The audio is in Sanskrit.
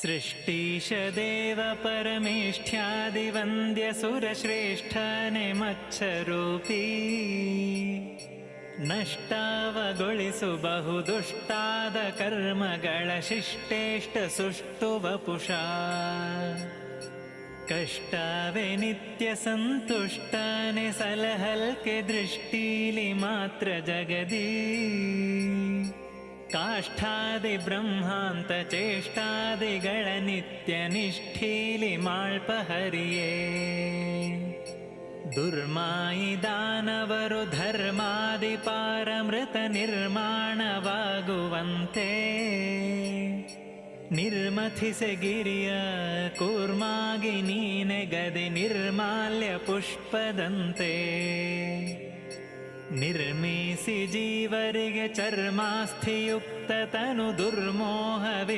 सृष्टीश देव परमेष्ठ्यादिवन्द्यसुरश्रेष्ठने मच्छरूपी नष्टावगुळिसु बहुदुष्टाद कर्मगळशिष्टेष्ट सुष्टु वपुषा कष्टावे नित्यसन्तुष्टानि सलहल्के दृष्टीलि मात्र जगदी काष्ठादिब्रह्मान्तचेष्टादिगळनित्यनिष्ठीलि माल्पहरिये। दुर्मायि दानवरु धर्मादिपारमृतनिर्माणवागुवन्ते गिरिय कूर्मागिनीने गदि निर्माल्य पुष्पदन्ते निर्मीसि जीवरिगे चर्मास्थियुक्ततनु दुर्मोहवि